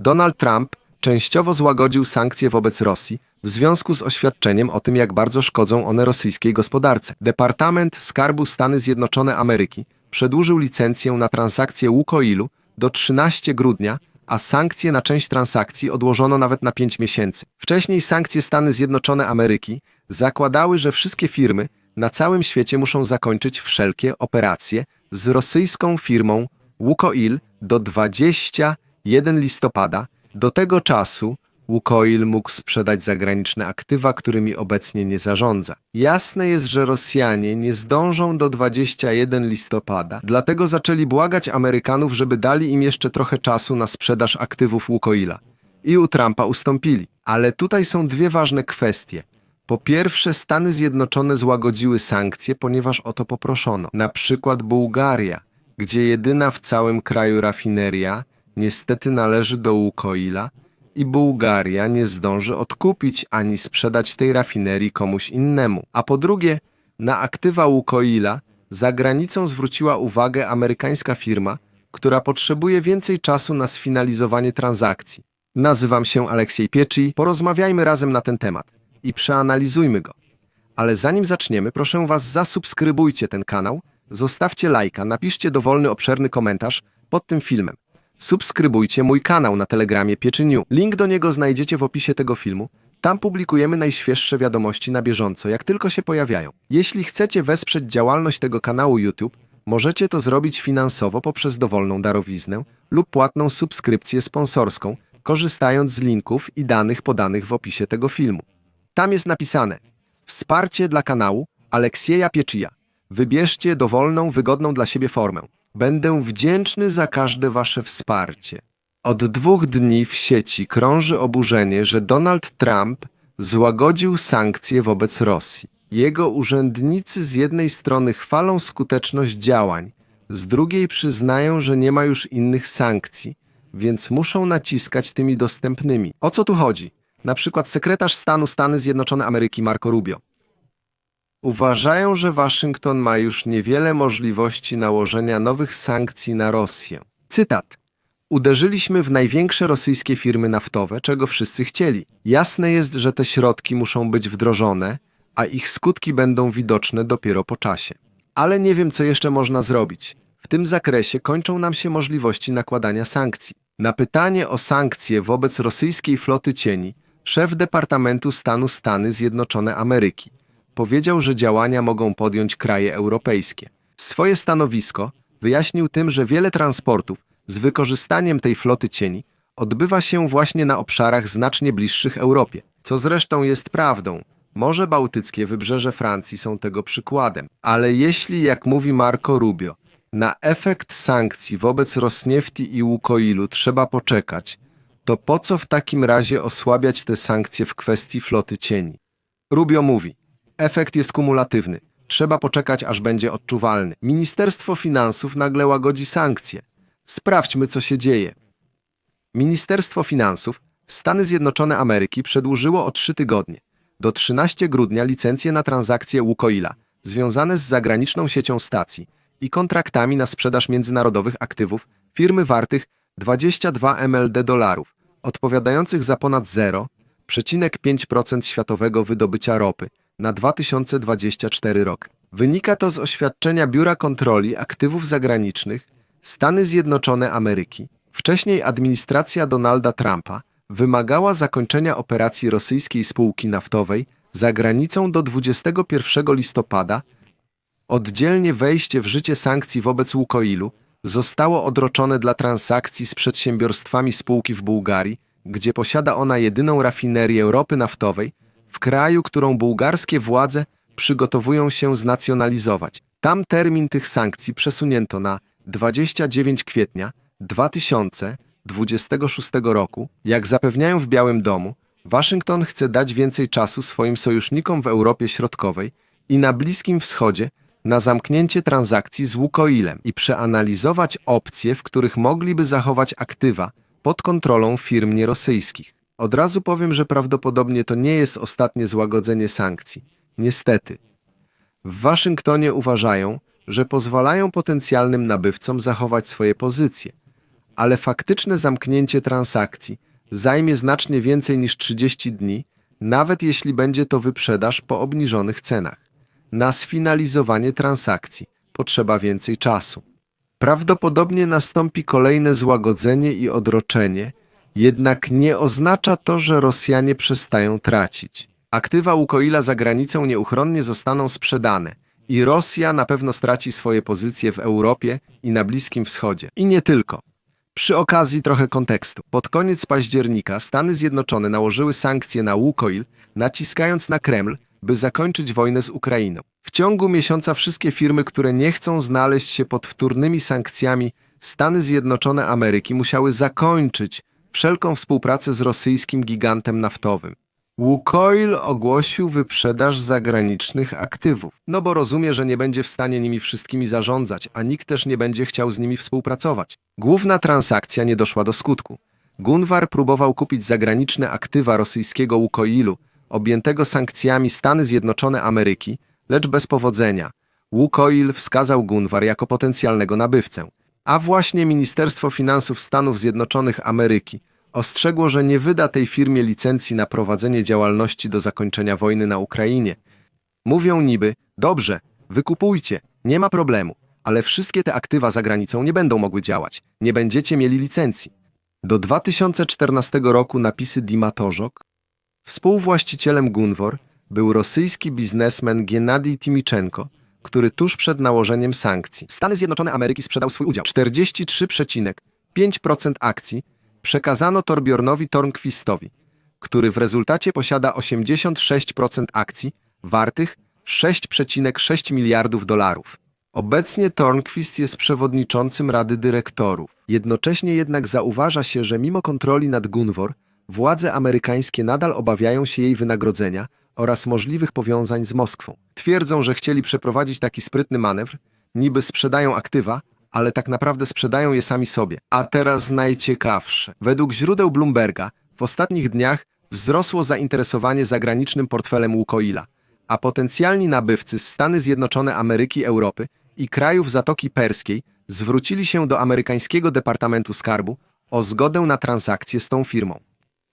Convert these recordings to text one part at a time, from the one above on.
Donald Trump częściowo złagodził sankcje wobec Rosji w związku z oświadczeniem o tym, jak bardzo szkodzą one rosyjskiej gospodarce. Departament Skarbu Stany Zjednoczone Ameryki przedłużył licencję na transakcję Łukoilu do 13 grudnia, a sankcje na część transakcji odłożono nawet na 5 miesięcy. Wcześniej sankcje Stany Zjednoczone Ameryki zakładały, że wszystkie firmy na całym świecie muszą zakończyć wszelkie operacje z rosyjską firmą Łukoil do 21 listopada. Do tego czasu Łukoil mógł sprzedać zagraniczne aktywa, którymi obecnie nie zarządza. Jasne jest, że Rosjanie nie zdążą do 21 listopada, dlatego zaczęli błagać Amerykanów, żeby dali im jeszcze trochę czasu na sprzedaż aktywów Łukoila. I u Trumpa ustąpili. Ale tutaj są dwie ważne kwestie. Po pierwsze, Stany Zjednoczone złagodziły sankcje, ponieważ o to poproszono. Na przykład Bułgaria, gdzie jedyna w całym kraju rafineria niestety należy do Łukoila i Bułgaria nie zdąży odkupić ani sprzedać tej rafinerii komuś innemu. A po drugie, na aktywa Łukoila za granicą zwróciła uwagę amerykańska firma, która potrzebuje więcej czasu na sfinalizowanie transakcji. Nazywam się Aleksiej Pieczy, porozmawiajmy razem na ten temat i przeanalizujmy go. Ale zanim zaczniemy, proszę Was zasubskrybujcie ten kanał, zostawcie lajka, napiszcie dowolny obszerny komentarz pod tym filmem. Subskrybujcie mój kanał na Telegramie Pieczyniu. Link do niego znajdziecie w opisie tego filmu. Tam publikujemy najświeższe wiadomości na bieżąco, jak tylko się pojawiają. Jeśli chcecie wesprzeć działalność tego kanału YouTube, możecie to zrobić finansowo poprzez dowolną darowiznę lub płatną subskrypcję sponsorską, korzystając z linków i danych podanych w opisie tego filmu. Tam jest napisane Wsparcie dla kanału Aleksieja Pieczyja. Wybierzcie dowolną, wygodną dla siebie formę. Będę wdzięczny za każde wasze wsparcie. Od dwóch dni w sieci krąży oburzenie, że Donald Trump złagodził sankcje wobec Rosji. Jego urzędnicy z jednej strony chwalą skuteczność działań, z drugiej przyznają, że nie ma już innych sankcji, więc muszą naciskać tymi dostępnymi. O co tu chodzi? Na przykład sekretarz stanu Stany Zjednoczone Ameryki Marco Rubio. Uważają, że Waszyngton ma już niewiele możliwości nałożenia nowych sankcji na Rosję. Cytat. Uderzyliśmy w największe rosyjskie firmy naftowe, czego wszyscy chcieli. Jasne jest, że te środki muszą być wdrożone, a ich skutki będą widoczne dopiero po czasie. Ale nie wiem, co jeszcze można zrobić. W tym zakresie kończą nam się możliwości nakładania sankcji. Na pytanie o sankcje wobec rosyjskiej floty cieni, szef Departamentu Stanu Stany Zjednoczone Ameryki powiedział, że działania mogą podjąć kraje europejskie. Swoje stanowisko wyjaśnił tym, że wiele transportów z wykorzystaniem tej floty cieni odbywa się właśnie na obszarach znacznie bliższych Europie, co zresztą jest prawdą. Morze Bałtyckie, wybrzeże Francji są tego przykładem. Ale jeśli, jak mówi Marco Rubio, na efekt sankcji wobec Rosniefti i Łukoilu trzeba poczekać, to po co w takim razie osłabiać te sankcje w kwestii floty cieni? Rubio mówi, efekt jest kumulatywny. Trzeba poczekać, aż będzie odczuwalny. Ministerstwo Finansów nagle łagodzi sankcje. Sprawdźmy, co się dzieje. Ministerstwo Finansów Stany Zjednoczone Ameryki przedłużyło o trzy tygodnie do 13 grudnia licencje na transakcje Łukoila związane z zagraniczną siecią stacji i kontraktami na sprzedaż międzynarodowych aktywów firmy wartych 22 MLD dolarów, odpowiadających za ponad 0,5% światowego wydobycia ropy na 2024 rok. Wynika to z oświadczenia Biura Kontroli Aktywów Zagranicznych Stany Zjednoczone Ameryki. Wcześniej administracja Donalda Trumpa wymagała zakończenia operacji rosyjskiej spółki naftowej za granicą do 21 listopada. Oddzielnie wejście w życie sankcji wobec Łukoilu zostało odroczone dla transakcji z przedsiębiorstwami spółki w Bułgarii, gdzie posiada ona jedyną rafinerię ropy naftowej w kraju, którą bułgarskie władze przygotowują się znacjonalizować. Tam termin tych sankcji przesunięto na 29 kwietnia 2026 roku. Jak zapewniają w Białym Domu, Waszyngton chce dać więcej czasu swoim sojusznikom w Europie Środkowej i na Bliskim Wschodzie na zamknięcie transakcji z Łukoilem i przeanalizować opcje, w których mogliby zachować aktywa pod kontrolą firm nierosyjskich. Od razu powiem, że prawdopodobnie to nie jest ostatnie złagodzenie sankcji. Niestety. W Waszyngtonie uważają, że pozwalają potencjalnym nabywcom zachować swoje pozycje, ale faktyczne zamknięcie transakcji zajmie znacznie więcej niż 30 dni, nawet jeśli będzie to wyprzedaż po obniżonych cenach. Na sfinalizowanie transakcji potrzeba więcej czasu. Prawdopodobnie nastąpi kolejne złagodzenie i odroczenie, jednak nie oznacza to, że Rosjanie przestają tracić. Aktywa Łukoila za granicą nieuchronnie zostaną sprzedane i Rosja na pewno straci swoje pozycje w Europie i na Bliskim Wschodzie. I nie tylko. Przy okazji trochę kontekstu. Pod koniec października Stany Zjednoczone nałożyły sankcje na Łukoil, naciskając na Kreml, by zakończyć wojnę z Ukrainą. W ciągu miesiąca wszystkie firmy, które nie chcą znaleźć się pod wtórnymi sankcjami, Stany Zjednoczone Ameryki musiały zakończyć wszelką współpracę z rosyjskim gigantem naftowym. Łukoil ogłosił wyprzedaż zagranicznych aktywów, no bo rozumie, że nie będzie w stanie nimi wszystkimi zarządzać, a nikt też nie będzie chciał z nimi współpracować. Główna transakcja nie doszła do skutku. Gunwar próbował kupić zagraniczne aktywa rosyjskiego Łukoilu, objętego sankcjami Stany Zjednoczone Ameryki, lecz bez powodzenia. Łukoil wskazał Gunwar jako potencjalnego nabywcę. A właśnie Ministerstwo Finansów Stanów Zjednoczonych Ameryki ostrzegło, że nie wyda tej firmie licencji na prowadzenie działalności do zakończenia wojny na Ukrainie. Mówią niby, dobrze, wykupujcie, nie ma problemu, ale wszystkie te aktywa za granicą nie będą mogły działać, nie będziecie mieli licencji. Do 2014 roku napisy Dima Torzok, współwłaścicielem Gunvor, był rosyjski biznesmen Gennady Timiczenko, który tuż przed nałożeniem sankcji Stany Zjednoczone Ameryki sprzedał swój udział 43,5% akcji przekazano Torbjornowi Tornquistowi, który w rezultacie posiada 86% akcji wartych 6,6 miliardów dolarów. Obecnie Tornquist jest przewodniczącym Rady Dyrektorów. Jednocześnie jednak zauważa się, że mimo kontroli nad Gunvor, władze amerykańskie nadal obawiają się jej wynagrodzenia oraz możliwych powiązań z Moskwą. Twierdzą, że chcieli przeprowadzić taki sprytny manewr, niby sprzedają aktywa, ale tak naprawdę sprzedają je sami sobie. A teraz najciekawsze. Według źródeł Bloomberga w ostatnich dniach wzrosło zainteresowanie zagranicznym portfelem Łukoila, a potencjalni nabywcy z Stany Zjednoczone Ameryki, Europy i krajów Zatoki Perskiej zwrócili się do amerykańskiego Departamentu Skarbu o zgodę na transakcję z tą firmą.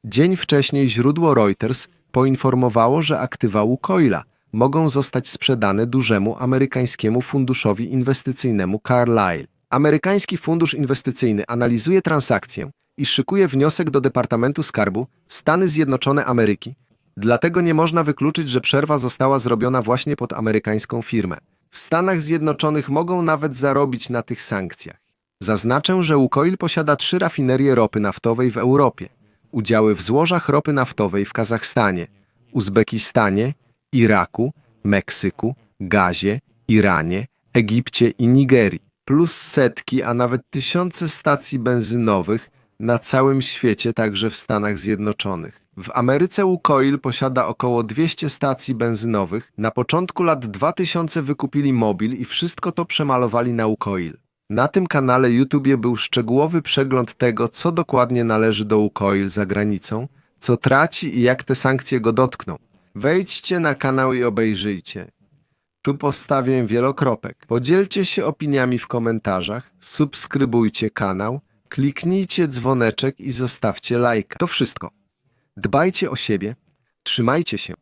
Dzień wcześniej źródło Reuters poinformowało, że aktywa Łukoila mogą zostać sprzedane dużemu amerykańskiemu funduszowi inwestycyjnemu Carlyle. Amerykański fundusz inwestycyjny analizuje transakcję i szykuje wniosek do Departamentu Skarbu Stany Zjednoczone Ameryki. Dlatego nie można wykluczyć, że przerwa została zrobiona właśnie pod amerykańską firmę. W Stanach Zjednoczonych mogą nawet zarobić na tych sankcjach. Zaznaczę, że Łukoil posiada trzy rafinerie ropy naftowej w Europie, udziały w złożach ropy naftowej w Kazachstanie, Uzbekistanie, Iraku, Meksyku, Gazie, Iranie, Egipcie i Nigerii, plus setki, a nawet tysiące stacji benzynowych na całym świecie, także w Stanach Zjednoczonych. W Ameryce Łukoil posiada około 200 stacji benzynowych. Na początku lat 2000 wykupili mobil i wszystko to przemalowali na Łukoil. Na tym kanale YouTube był szczegółowy przegląd tego, co dokładnie należy do Łukoil za granicą, co traci i jak te sankcje go dotkną. Wejdźcie na kanał i obejrzyjcie. Tu postawię wielokropek. Podzielcie się opiniami w komentarzach, subskrybujcie kanał, kliknijcie dzwoneczek i zostawcie lajka. To wszystko. Dbajcie o siebie, trzymajcie się.